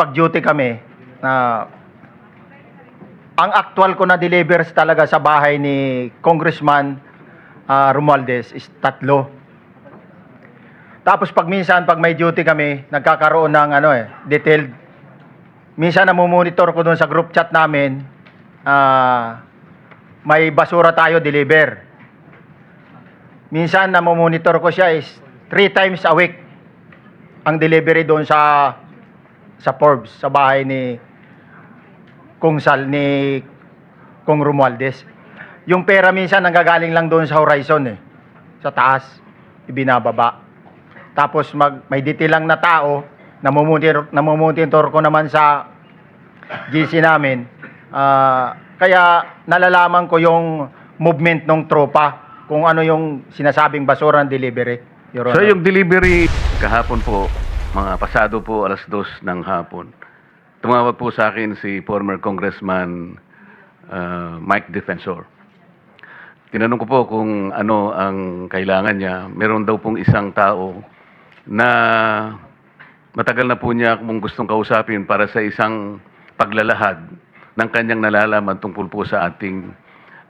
pag-duty kami, na ang actual ko na delivers talaga sa bahay ni Congressman ah, Romualdez is tatlo. Tapos pag minsan, pag may duty kami, nagkakaroon ng ano eh, detailed. Minsan namumonitor ko doon sa group chat namin, ah, may basura tayo deliver. Minsan namomonitor ko siya is three times a week ang delivery doon sa sa Forbes, sa bahay ni Kung Sal, ni Kung Romualdez. Yung pera minsan nanggagaling lang doon sa horizon eh. Sa taas, ibinababa. Tapos mag, may detail lang na tao, namumonitor, namumonitor ko naman sa GC namin. Ah, kaya nalalaman ko yung movement ng tropa, kung ano yung sinasabing basura ng delivery. Your So yung delivery kahapon po, mga pasado po alas dos ng hapon, tumawag po sa akin si former Congressman uh, Mike Defensor. Tinanong ko po kung ano ang kailangan niya. Meron daw pong isang tao na matagal na po niya kung gustong kausapin para sa isang paglalahad ng kanyang nalalaman tungkol po sa ating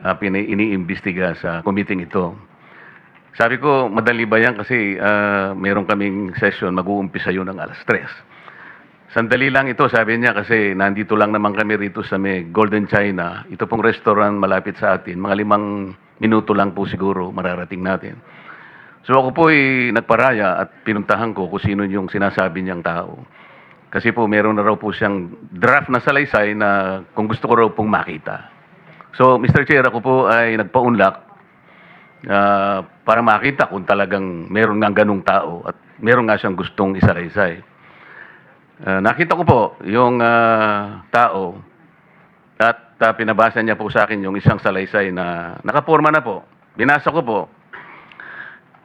uh, iniimbestiga sa committee ito. Sabi ko, madali ba yan kasi ah, meron kaming session, mag-uumpisa yun ng alas 3. Sandali lang ito, sabi niya, kasi nandito lang naman kami rito sa may Golden China. Ito pong restaurant malapit sa atin. Mga limang minuto lang po siguro mararating natin. So ako po ay nagparaya at pinuntahan ko kung sino yung sinasabi niyang tao. Kasi po meron na raw po siyang draft na salaysay na kung gusto ko raw pong makita. So Mr. Chair, ako po ay nagpaunlak Ah, para makita kung talagang meron nga ganung tao at meron nga siyang gustong isalaysay. Ah, nakita ko po yung ah, tao at ah, pinabasa niya po sa akin yung isang salaysay na nakaporma na po. Binasa ko po.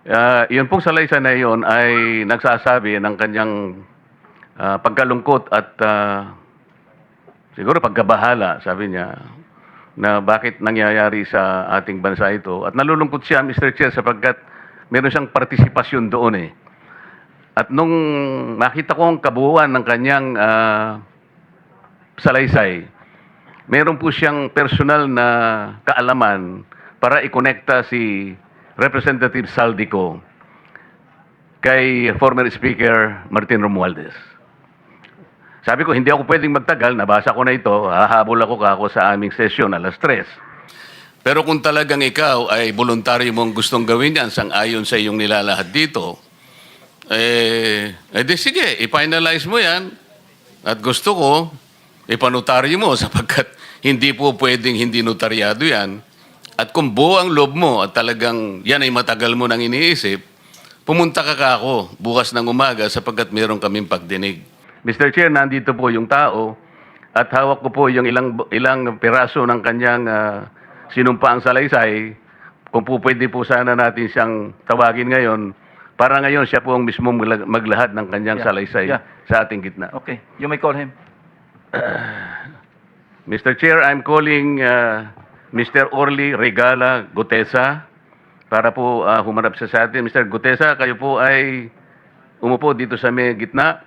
Ah, yun pong salaysay na yun ay nagsasabi ng kanyang ah, pagkalungkot at ah, siguro pagkabahala, sabi niya, na bakit nangyayari sa ating bansa ito. At nalulungkot siya, Mr. Chair, sapagkat meron siyang partisipasyon doon eh. At nung makita ko ang kabuuan ng kanyang ah, salaysay, meron po siyang personal na kaalaman para ikonekta si Representative Saldico kay former Speaker Martin Romualdez. Sabi ko, hindi ako pwedeng magtagal, nabasa ko na ito, hahabol ako kako sa aming sesyon alas 3. Pero kung talagang ikaw ay voluntaryo mong gustong gawin yan sang ayon sa iyong nilalahad dito, eh, eh di sige, i-finalize mo yan. At gusto ko, ipanutaryo mo sapagkat hindi po pwedeng hindi notaryado yan. At kung buo ang loob mo at talagang yan ay matagal mo nang iniisip, pumunta ka ka ako bukas ng umaga sapagkat meron kaming pagdinig. Mr. Chair, nandito po yung tao at hawak ko po yung ilang ilang piraso ng kanyang ah, sinumpaang salaysay. Kung po pwede po sana natin siyang tawagin ngayon para ngayon siya po ang mismo magla- maglahad ng kanyang Yeah. salaysay Yeah. sa ating gitna. Okay, you may call him. Mr. Chair, I'm calling uh, Mr. Orly Regala Gutesa para po uh, humarap siya sa atin. Mr. Gutesa, kayo po ay umupo dito sa may gitna.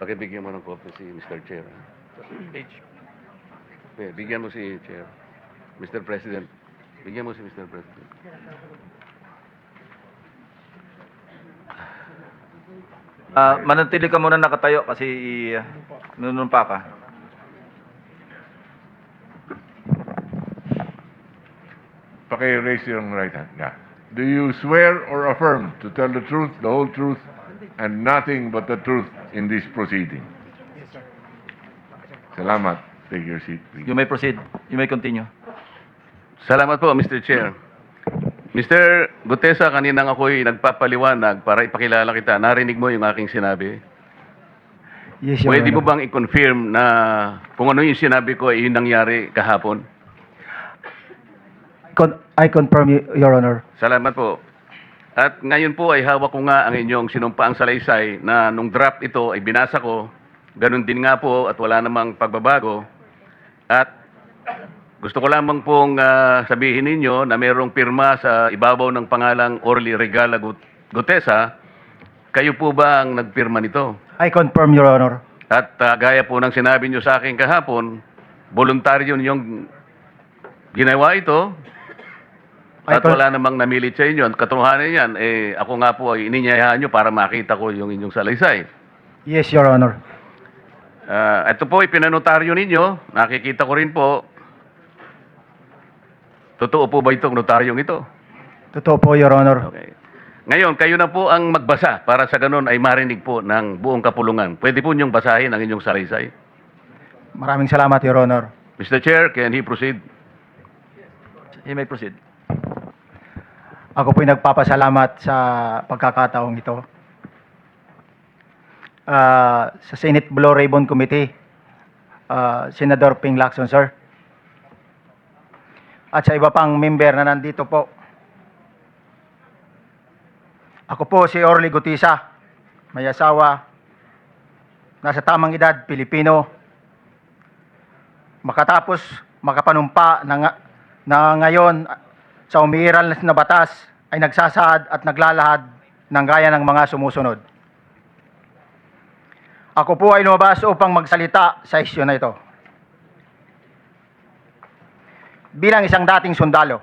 Pakibigyan mo ng copy si Mr. Chair. Okay, bigyan mo si Chair. Mr. President. Bigyan mo si Mr. President. Ah, manatili ka muna nakatayo kasi uh, nunumpa ka. Paki-raise your right hand. Yeah. Do you swear or affirm to tell the truth, the whole truth, and nothing but the truth in this proceeding? Yes, sir. Salamat. Take your seat, please. You may proceed. You may continue. Salamat po, Mr. Chair. Mr. Gutesa, kanina ako'y nagpapaliwanag para ipakilala kita. Narinig mo yung aking sinabi. Yes, Your Pwede mo bang i-confirm na kung ano yung sinabi ko ay yung nangyari kahapon? Con- I confirm, Your Honor. Salamat po. At ngayon po ay hawak ko nga ang inyong sinumpaang salaysay na nung draft ito ay binasa ko. Ganun din nga po at wala namang pagbabago. At gusto ko lamang pong ah, sabihin ninyo na mayroong pirma sa ibabaw ng pangalang Orly Regala Gut- Gutesa Kayo po ba ang nagpirma nito? I confirm, Your Honor. At ah, gaya po ng sinabi nyo sa akin kahapon, voluntaryo ninyong ginawa ito at wala namang namilit sa inyo. At katotohanan yan, eh, ako nga po ay ininyayahan nyo para makita ko yung inyong salaysay. Yes, Your Honor. Ah, ito po, ipinanotaryo ninyo. Nakikita ko rin po. Totoo po ba itong notaryong ito? Totoo po, Your Honor. Okay. Ngayon, kayo na po ang magbasa para sa ganun ay marinig po ng buong kapulungan. Pwede po niyong basahin ang inyong salaysay. Maraming salamat, Your Honor. Mr. Chair, can he proceed? He may proceed. Ako po'y nagpapasalamat sa pagkakataong ito. Ah, sa Senate Blue Ribbon Committee, ah, Senador Ping Lacson, sir. At sa iba pang member na nandito po. Ako po si Orly Gutisa, may asawa, nasa tamang edad, Pilipino. Makatapos makapanumpa na, nga- na ngayon sa umiiral na batas ay nagsasaad at naglalahad ng gaya ng mga sumusunod. Ako po ay lumabas upang magsalita sa isyu na ito. Bilang isang dating sundalo,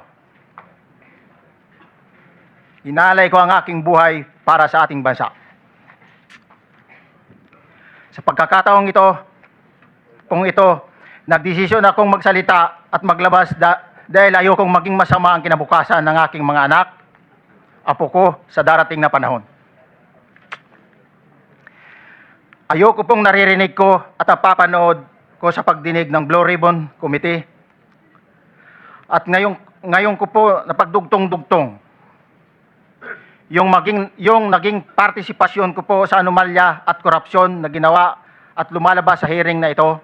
inalay ko ang aking buhay para sa ating bansa. Sa pagkakataong ito, kung ito, nagdesisyon akong magsalita at maglabas da- dahil ayokong maging masama ang kinabukasan ng aking mga anak, apo ko sa darating na panahon. Ayoko pong naririnig ko at napapanood ko sa pagdinig ng Blue Ribbon Committee. At ngayong, ngayon ko po napagdugtong-dugtong yung maging yung naging partisipasyon ko po sa anomalya at korupsyon na ginawa at lumalabas sa hearing na ito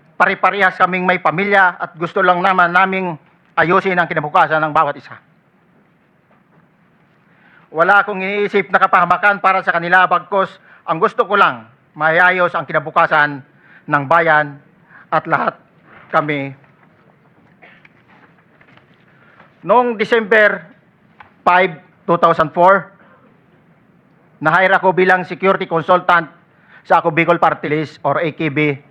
pare-parehas kaming may pamilya at gusto lang naman naming ayusin ang kinabukasan ng bawat isa. Wala akong iniisip na kapahamakan para sa kanila bagkos ang gusto ko lang mayayos ang kinabukasan ng bayan at lahat kami. Noong December 5, 2004, na-hire ako bilang security consultant sa ako Bicol Party or AKB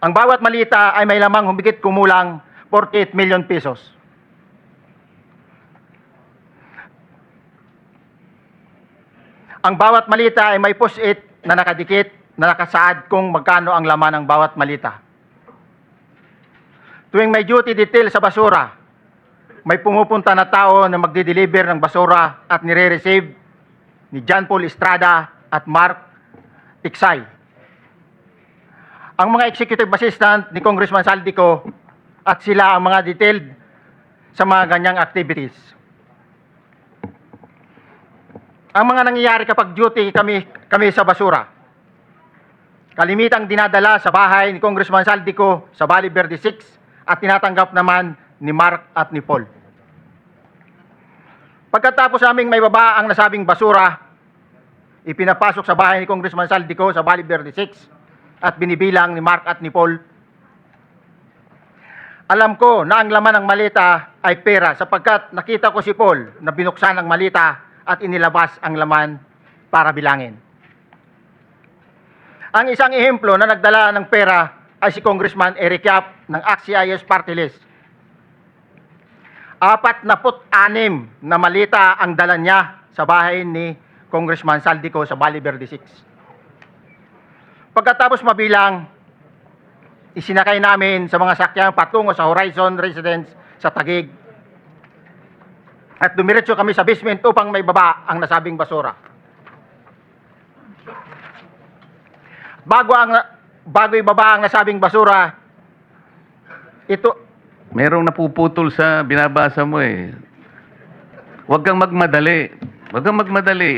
Ang bawat malita ay may lamang humigit kumulang 48 million pesos. Ang bawat malita ay may post-it na nakadikit na nakasaad kung magkano ang laman ng bawat malita. Tuwing may duty detail sa basura, may pumupunta na tao na magdi-deliver ng basura at nire-receive ni John Paul Estrada at Mark Tiksay. Ang mga executive assistant ni Congressman Saldico at sila ang mga detailed sa mga ganyang activities. Ang mga nangyayari kapag duty kami, kami sa basura, kalimitang dinadala sa bahay ni Congressman Saldico sa Valley Verde 6 at tinatanggap naman ni Mark at ni Paul. Pagkatapos naming may baba ang nasabing basura, ipinapasok sa bahay ni Congressman Saldico sa Valley Verde 6 at binibilang ni Mark at ni Paul. Alam ko na ang laman ng malita ay pera sapagkat nakita ko si Paul na binuksan ang malita at inilabas ang laman para bilangin. Ang isang ehemplo na nagdala ng pera ay si Congressman Eric Yap ng AXIS Party List. Apat na anim na malita ang dala niya sa bahay ni Congressman Saldico sa Bali Verde 6. Pagkatapos mabilang, isinakay namin sa mga sakyang patungo sa Horizon Residence sa Tagig. At dumiretso kami sa basement upang may baba ang nasabing basura. Bago ang bago ibaba ang nasabing basura, ito Merong napuputol sa binabasa mo eh. Huwag kang magmadali. Huwag kang magmadali.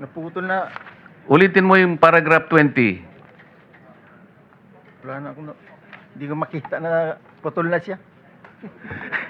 Naputol na Ulitin mo yung paragraph 20. wala na akong hindi ko makita na putol na siya.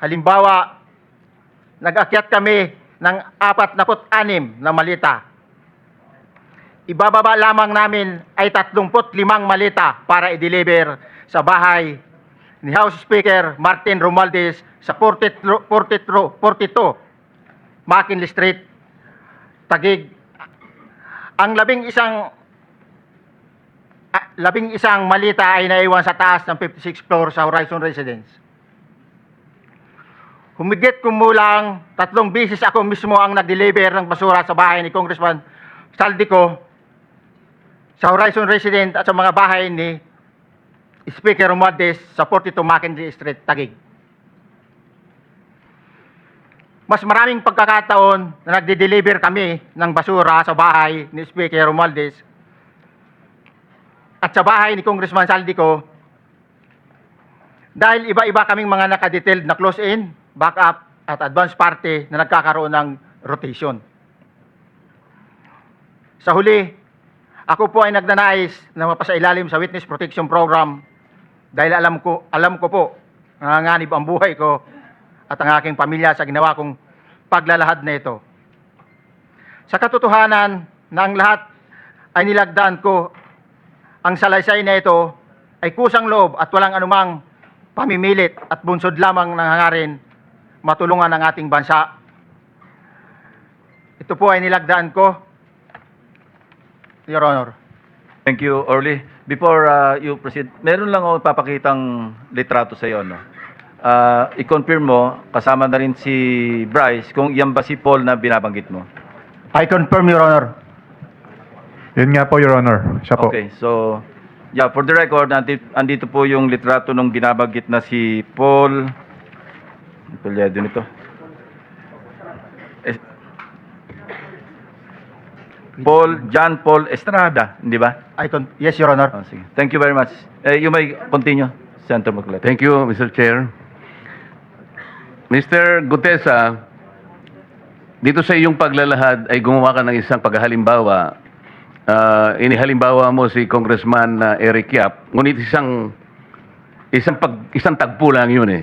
Halimbawa, nag-akyat kami ng 46 na malita. Ibababa lamang namin ay 35 malita para i-deliver sa bahay ni House Speaker Martin Romualdez sa 42, 42, 42 McKinley Street, Tagig. Ang labing isang ah, labing isang malita ay naiwan sa taas ng 56th floor sa Horizon Residence. Humigit kumulang tatlong bisis ako mismo ang nag-deliver ng basura sa bahay ni Congressman Saldico sa Horizon Resident at sa mga bahay ni Speaker Romualdez sa 42 Mackenzie Street, Taguig. Mas maraming pagkakataon na nagde-deliver kami ng basura sa bahay ni Speaker Romualdez at sa bahay ni Congressman Saldico dahil iba-iba kaming mga nakadetailed na close-in, backup, at advance party na nagkakaroon ng rotation. Sa huli, ako po ay nagnanais na mapasailalim sa Witness Protection Program dahil alam ko, alam ko po, nanganganib ang buhay ko at ang aking pamilya sa ginawa kong paglalahad na ito. Sa katotohanan na ang lahat ay nilagdaan ko, ang salaysay na ito ay kusang loob at walang anumang pamimilit at bunsod lamang ng hangarin matulungan ang ating bansa. Ito po ay nilagdaan ko, Your Honor. Thank you, Orly. Before uh, you proceed, meron lang ako papakitang litrato sa iyo, no? Uh, i-confirm mo, kasama na rin si Bryce, kung yan ba si Paul na binabanggit mo. I confirm, Your Honor. Yun nga po, Your Honor. Siya po. Okay, so, yeah, for the record, andito, andito po yung litrato nung binabanggit na si Paul. Pulyado nito. Eh, Paul, John Paul Estrada, di ba? I con- yes, Your Honor. Oh, sige. Thank you very much. Eh, you may continue, Senator Marcoleta. Thank you, Mr. Chair. Mr. Gutesa, dito sa iyong paglalahad ay gumawa ka ng isang paghalimbawa. Ah, inihalimbawa mo si Congressman ah, Eric Yap, ngunit isang isang pag isang tagpo lang 'yun eh.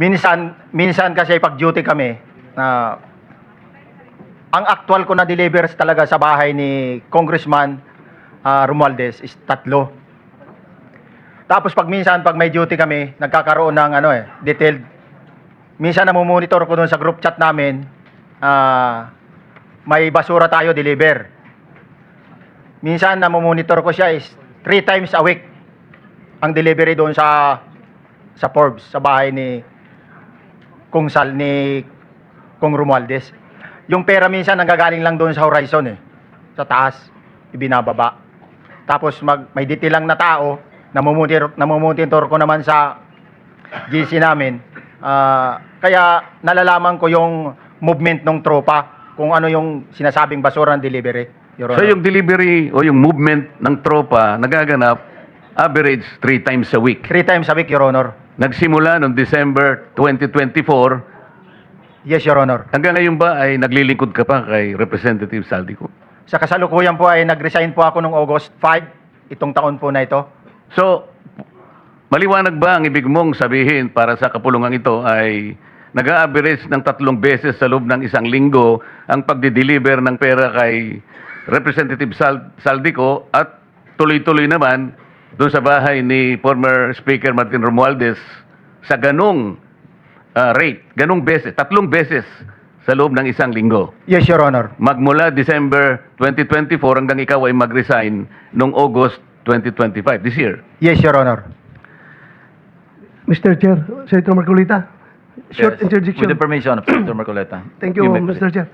minsan, minsan kasi pag duty kami, na ang actual ko na delivers talaga sa bahay ni Congressman ah, Romualdez is tatlo. Tapos pag minsan, pag may duty kami, nagkakaroon ng ano eh, detailed. Minsan namumonitor ko doon sa group chat namin, ah, may basura tayo deliver. Minsan namumonitor ko siya is three times a week ang delivery doon sa sa Forbes, sa bahay ni Kung Sal ni Kung Romualdez. Yung pera minsan nanggagaling lang doon sa horizon eh. Sa taas, ibinababa. Tapos mag, may detail lang na tao, namumutir, namumutintor ko naman sa GC namin. Ah, kaya nalalaman ko yung movement ng tropa, kung ano yung sinasabing basura ng delivery. Your So yung delivery o yung movement ng tropa nagaganap average three times a week. Three times a week, Your Honor. Nagsimula noong December 2024, Yes, Your Honor. hanggang ngayon ba ay naglilingkod ka pa kay Representative Saldico? Sa kasalukuyan po ay nag-resign po ako noong August 5, itong taon po na ito. So, maliwanag ba ang ibig mong sabihin para sa kapulungan ito ay nag-average ng tatlong beses sa loob ng isang linggo ang pagdi-deliver ng pera kay Representative Sal- Saldico at tuloy-tuloy naman doon sa bahay ni former Speaker Martin Romualdez sa ganong ah, rate, ganong beses, tatlong beses sa loob ng isang linggo. Yes, Your Honor. Magmula December 2024 hanggang ikaw ay mag-resign noong August 2025, this year. Yes, Your Honor. Mr. Chair, Senator Marcolita, short Yes. interjection. With the permission of Senator Marcoleta. Thank you, may Mr. Chair.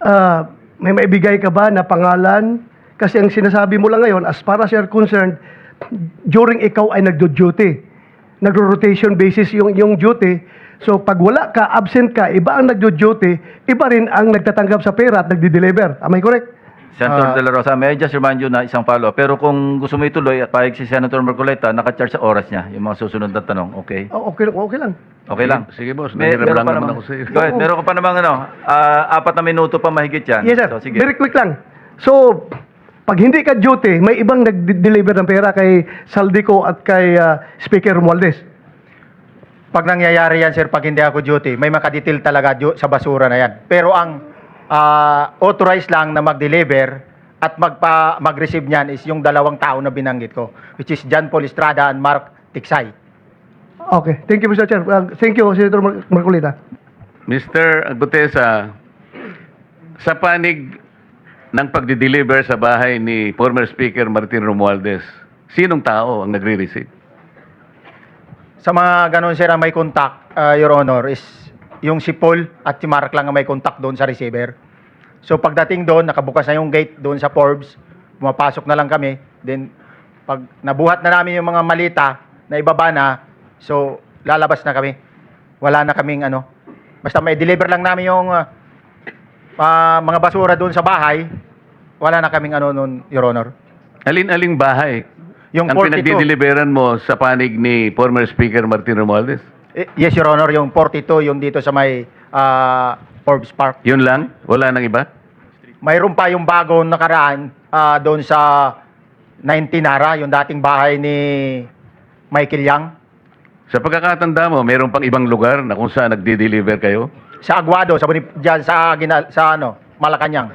Ah, may maibigay ka ba na pangalan? Kasi ang sinasabi mo lang ngayon, as far as you're concerned, during ikaw ay nagdo-duty. Nagro-rotation basis yung, yung duty. So pag wala ka, absent ka, iba ang nagdo-duty, iba rin ang nagtatanggap sa pera at nagdi-deliver. Am I correct? Senator Ah. De La Rosa, may I just remind you na isang follow Pero kung gusto mo ituloy at pahig si Senator Marcoleta, nakacharge sa oras niya, yung mga susunod na tanong, okay? Oh, okay, okay lang. Okay lang. Sige, boss. May, meron lang pa naman ako sa iyo. Go ahead, meron ka pa namang ano, ah, apat na minuto pa mahigit yan. Yes, sir. So, sige. Very quick lang. So, pag hindi ka duty, may ibang nag-deliver ng pera kay Saldico at kay ah, Speaker Romualdez. Pag nangyayari yan, sir, pag hindi ako duty, may makadetail talaga sa basura na yan. Pero ang ah, authorized lang na mag-deliver at magpa, mag-receive niyan is yung dalawang tao na binanggit ko, which is John Paul Estrada and Mark Tiksay. Okay. Thank you, Mr. Chair. Uh, thank you, Senator Mar- Marcolita. Mr. Gutesa, sa panig ng pagdi-deliver sa bahay ni former Speaker Martin Romualdez, sinong tao ang nagre-receive? Sa mga ganun, sir, ang may contact, ah, Your Honor, is yung si Paul at si Mark lang ang may contact doon sa receiver. So pagdating doon, nakabukas na yung gate doon sa Forbes, pumapasok na lang kami. Then, pag nabuhat na namin yung mga malita na ibaba na, so lalabas na kami. Wala na kaming ano. Basta may deliver lang namin yung ah, ah, mga basura doon sa bahay, wala na kaming ano noon, Your Honor. Alin-aling bahay Yung ang 42. pinagdi-deliveran mo sa panig ni former Speaker Martin Romualdez? Eh, Yes, Your Honor, yung 42, yung dito sa may ah, Forbes Park. Yun lang? Wala nang iba? Mayroon pa yung bagong nakaraan ah, doon sa 19 Nara, yung dating bahay ni Michael Yang. Sa pagkakatanda mo, mayroon pang ibang lugar na kung saan nagdi-deliver kayo? Sa Aguado, sa, Bonif- dyan, sa, Gina- sa ano, Malacanang.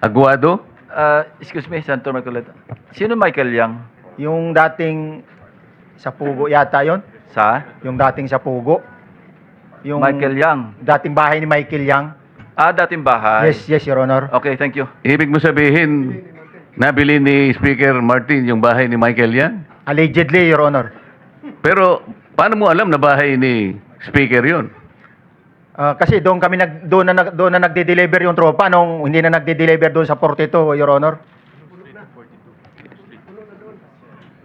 Aguado? Ah, excuse me, Senator Marcoleta. Sino Michael Yang? Yung dating sa Pugo yata yon Sa? Yung dating sa Pugo. Yung Michael Yang. dating bahay ni Michael Yang. Ah, dating bahay. Yes, yes, Your Honor. Okay, thank you. Ibig mo sabihin, nabili ni Speaker Martin yung bahay ni Michael yan? Allegedly, Your Honor. Pero paano mo alam na bahay ni Speaker yon? Ah, kasi doon kami nag doon na nag- doon na nagde-deliver yung tropa nung hindi na nagde-deliver doon sa 42, Your Honor.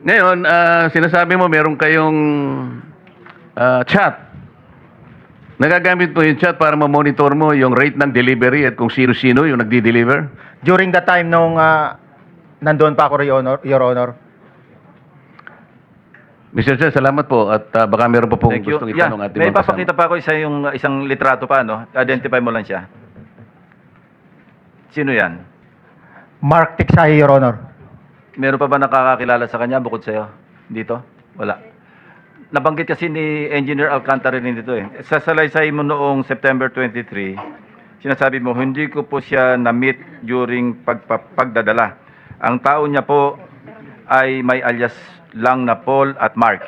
Ngayon, ah, sinasabi mo meron kayong ah, chat. Nagagamit mo yung chat para ma-monitor mo yung rate ng delivery at kung sino-sino yung nagdi-deliver? During the time nung ah, nandoon pa ako, Your Honor, Your Honor. Mr. Chair, salamat po at ah, baka meron pa pong Thank you. gustong Yeah, itanong ating may mga papakita pa ako isa yung isang litrato pa, no? Identify mo lang siya. Sino yan? Mark Tiksahi, Your Honor. Meron pa ba nakakakilala sa kanya bukod sa'yo? Dito? Wala. Nabanggit kasi ni Engineer Alcantara rin dito eh. Sa salaysay mo noong September 23, sinasabi mo, hindi ko po siya na-meet during pagpa- pagdadala. Ang tao niya po ay may alias lang na Paul at Mark.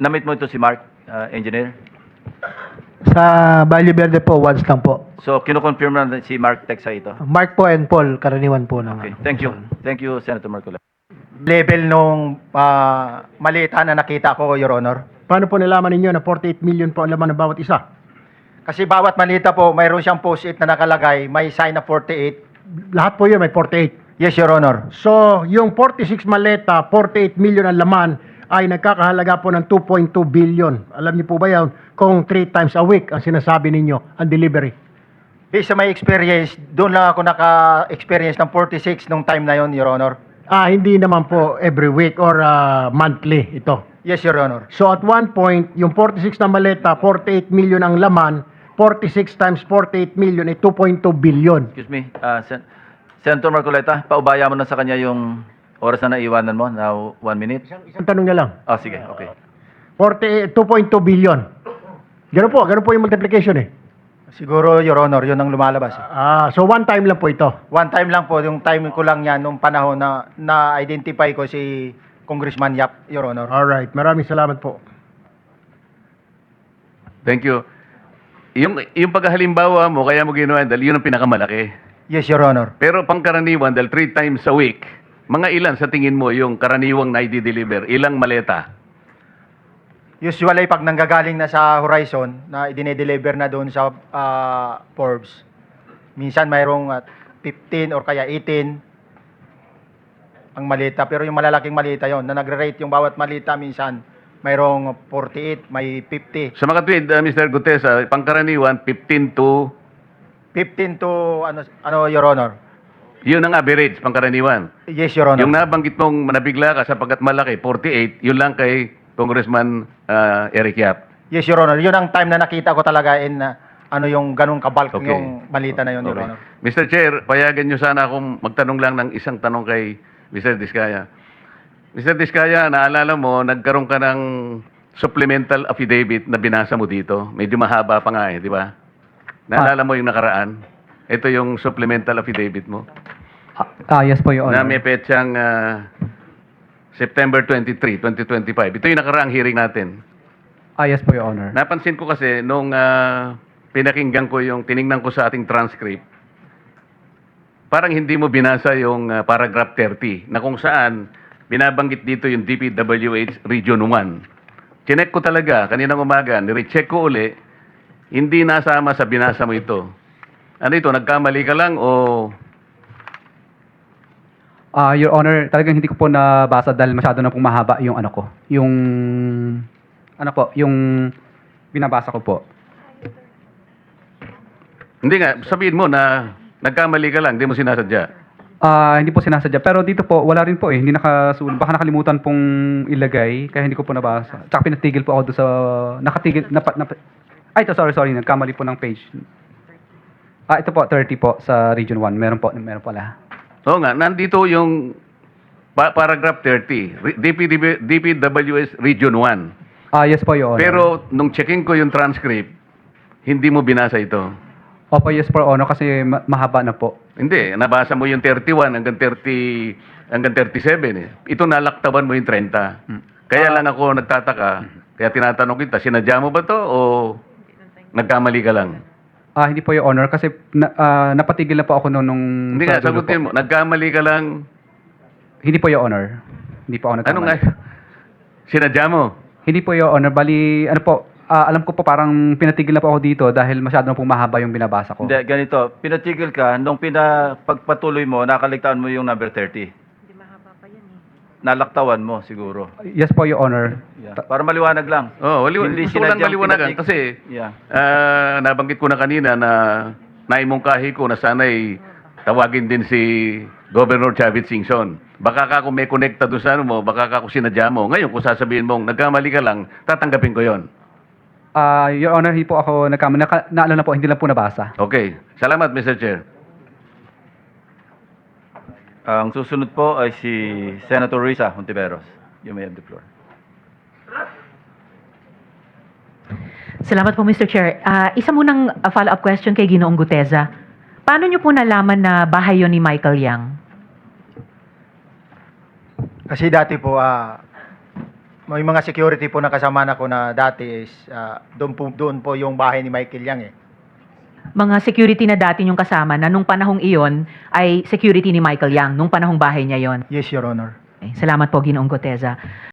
Na-meet mo ito si Mark, uh, Engineer? Sa Valle Verde po, once lang po. So, kinukonfirm na si Mark Texa ito. Mark po and Paul, karaniwan po ng Okay, thank you. Thank you, Senator Marcola. Level nung ah, malita na nakita ko, Your Honor. Paano po nalaman ninyo na 48 million po ang laman ng bawat isa? Kasi bawat malita po, mayroon siyang post-it na nakalagay, may sign na 48. Lahat po yun may 48. Yes, Your Honor. So, yung 46 maleta, 48 million ang laman, ay nagkakahalaga po ng 2.2 billion. Alam niyo po ba yan? Kung 3 times a week ang sinasabi ninyo, ang delivery. Based sa my experience, doon lang ako naka-experience ng 46 nung time na yon, Your Honor. Ah, hindi naman po every week or ah, monthly ito. Yes, Your Honor. So at one point, yung 46 na maleta, 48 million ang laman, 46 times 48 million ay 2.2 billion. Excuse me, uh, Sen- Senator Marcoleta, paubaya mo na sa kanya yung oras na naiwanan mo, now one minute. Isang tanong niya lang. Ah, sige, okay. 48 2.2 billion. Ganun po, ganun po yung multiplication eh. Siguro, Your Honor, yun ang lumalabas. Ah, so one time lang po ito. One time lang po, yung time ko lang yan, nung panahon na na-identify ko si Congressman Yap, Your Honor. All right, maraming salamat po. Thank you. Yung, yung paghalimbawa mo, kaya mo ginawa, dahil yun ang pinakamalaki. Yes, Your Honor. Pero pangkaraniwan, dahil three times a week, mga ilan sa tingin mo yung karaniwang na i-deliver? Ilang maleta? Usually, pag nanggagaling na sa Horizon, na idinedeliver na doon sa ah, Forbes, minsan mayroong ah, 15 or kaya 18 ang malita. Pero yung malalaking malita yon na nagre-rate yung bawat malita minsan, mayroong 48, may 50. Sa mga tweet, uh, Mr. Gutesa, pangkaraniwan, 15 to, 15 to, ano, ano Your Honor? yun ang average, pangkaraniwan. Yes, Your Honor. Yung nabanggit mong nabigla ka sapagkat malaki, 48, yun lang kay Congressman uh, Eric Yap. Yes, Your Honor. Yun ang time na nakita ko talaga in ah, ano yung ganung kabalk Okay. yung malita na yun, Your Okay. Honor. Mr. Chair, payagan nyo sana akong magtanong lang ng isang tanong kay Mr. Diskaya. Mr. Diskaya, naalala mo, nagkaroon ka ng supplemental affidavit na binasa mo dito. Medyo mahaba pa nga eh, di ba? Naalala mo yung nakaraan? Ito yung supplemental affidavit mo. Ah, yes po, Your Na Honor. may petsang ah, September 23, 2025. Ito yung nakaraang hearing natin. Ah, yes po, Your Honor. Napansin ko kasi nung ah, pinakinggan ko yung tiningnan ko sa ating transcript, parang hindi mo binasa yung ah, paragraph 30 na kung saan binabanggit dito yung DPWH Region 1. Chinek ko talaga kaninang umaga, nirecheck ko uli, hindi nasama sa binasa mo ito. Ano ito, nagkamali ka lang o Ah, Your Honor, talagang hindi ko po nabasa dahil masyado na pong mahaba yung ano ko. Yung, ano po, yung binabasa ko po. hindi nga, sabihin mo na nagkamali ka lang, hindi mo sinasadya. Ah, hindi po sinasadya. Pero dito po, wala rin po eh. Hindi nakasul. Baka nakalimutan pong ilagay, kaya hindi ko po nabasa. Tsaka pinatigil po ako doon sa, nakatigil, napa, napa, ay, ito, sorry, sorry, nagkamali po ng page. Ah, ito po, 30 po sa Region 1. Meron po, meron pala. Oo nga, nandito yung pa- paragraph 30, Re- DPDB, DPWS Region 1. Ah, yes po, Your Honor. Pero nung checking ko yung transcript, hindi mo binasa ito. Opo, yes po, Honor, kasi ma- mahaba na po. Hindi, nabasa mo yung 31 hanggang 30 hanggang 37 eh. Ito nalaktaban mo yung 30. Kaya lang ako nagtataka, kaya tinatanong kita, sinadya mo ba to o nagkamali ka lang? Ah, hindi po, Your Honor, kasi na, ah, napatigil na po ako noon nung... Hindi sa nga, dulo sagutin po. mo, nagkamali ka lang, Hindi po, Your Honor. Hindi po ako nagkamali. ano nga, sinadya mo? Hindi po, Your Honor. Bali, ano po, ah, alam ko po parang pinatigil na po ako dito dahil masyado na pong mahaba yung binabasa ko. Hindi, ganito, pinatigil ka, nung pinapagpatuloy mo, nakaligtaan mo yung number 30. Nalaktawan mo siguro. Yes po, Your Honor. Yeah. Para maliwanag lang. Oh, wali, Hindi gusto ko lang sinadyang maliwanagan pinatik- kasi Yeah. ah, nabanggit ko na kanina na naimungkahi ko na sana'y tawagin din si Governor Chavit Singson. Baka ka kung may connecta doon sa ano mo, baka ka kung sinadya mo. Ngayon, kung sasabihin mong nagkamali ka lang, tatanggapin ko yon. Ah, Your Honor, hindi po ako nagkamali. Naka, naalala po, hindi lang po nabasa. Okay. Salamat, Mr. Chair. Ang susunod po ay si Senator Risa Hontiveros. You may have the floor. Salamat po, Mr. Chair. Ah, isa munang ah, follow-up question kay Ginoong Guteza. Paano niyo po nalaman na bahay yon ni Michael Yang? Kasi dati po, ah, may mga security po na kasama na ko na dati is, ah, doon, po, doon po yung bahay ni Michael Yang eh. Mga security na dati niyong kasama na nung panahong iyon ay security ni Michael Yang, nung panahong bahay niya yon. Yes, Your Honor. Okay, Salamat po, Ginoong Guteza.